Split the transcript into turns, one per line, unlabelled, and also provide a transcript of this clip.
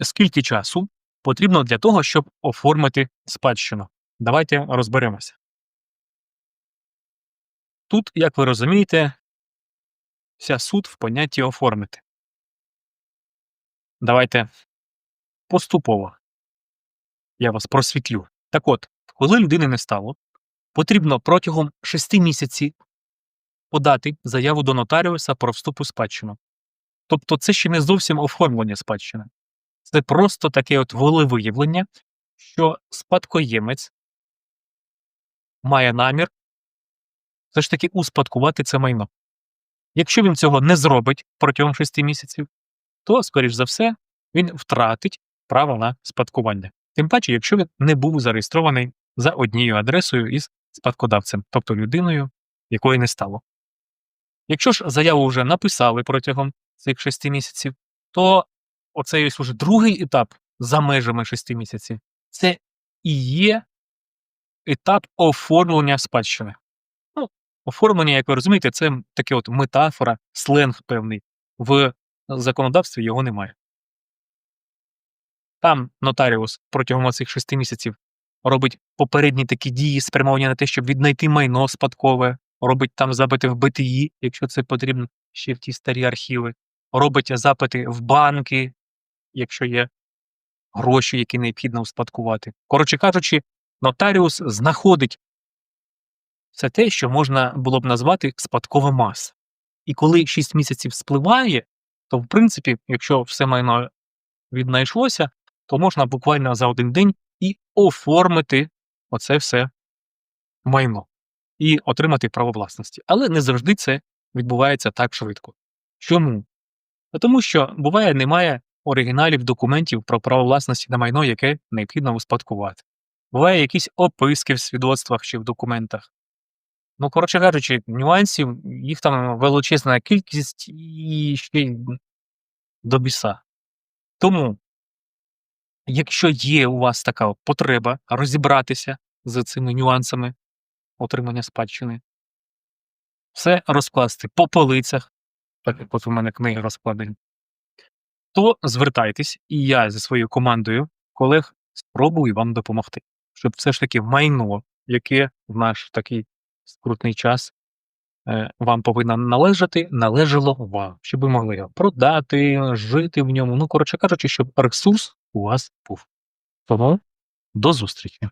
скільки часу потрібно для того, щоб оформити спадщину? Давайте розберемося. Тут, як ви розумієте, вся суть в понятті оформити. Давайте поступово я вас просвітлю. Так от, коли людини не стало, потрібно протягом 6 місяців подати заяву до нотаріуса про вступ у спадщину. Тобто це ще не зовсім оформлення спадщини. Це просто таке от волевиявлення, що спадкоємець має намір все ж таки успадкувати це майно. Якщо він цього не зробить протягом 6 місяців, то, скоріш за все, він втратить право на спадкування. Тим паче, якщо він не був зареєстрований за однією адресою із спадкодавцем, тобто людиною, якої не стало. Якщо ж заяву вже написали протягом цих 6 місяців, то оцей ось уже другий етап за межами 6 місяців це і є етап оформлення спадщини. Ну, оформлення, як ви розумієте, це таке от метафора, сленг певний. В законодавстві його немає. Там нотаріус протягом цих 6 місяців робить попередні такі дії, спрямовані на те, щоб віднайти майно спадкове, робить там запити в БТІ, якщо це потрібно ще в ті старі архіви, робить запити в банки, якщо є гроші, які необхідно успадкувати. Коротше кажучи, нотаріус знаходить все те, що можна було б назвати спадкова маса. І коли 6 місяців спливає, то в принципі, якщо все майно віднайшлося, то можна буквально за один день і оформити оце все майно і отримати право власності. Але не завжди це відбувається так швидко. Чому? Тому що буває, немає оригіналів документів про право власності на майно, яке необхідно успадкувати. Буває якісь описки в свідоцтвах чи в документах. Ну, коротше кажучи, нюансів, їх там величезна кількість і ще й до біса. Тому, якщо є у вас така потреба розібратися з цими нюансами отримання спадщини, все розкласти по полицях, так як от у мене книги розкладені, то звертайтесь, і я зі своєю командою колег спробую вам допомогти, щоб все ж таки майно, яке в наш такий скрутний час е, вам повинно належати, належало вам, щоб ви могли його продати, жити в ньому. Ну, коротше кажучи, щоб ресурс у вас був. Тому до зустрічі.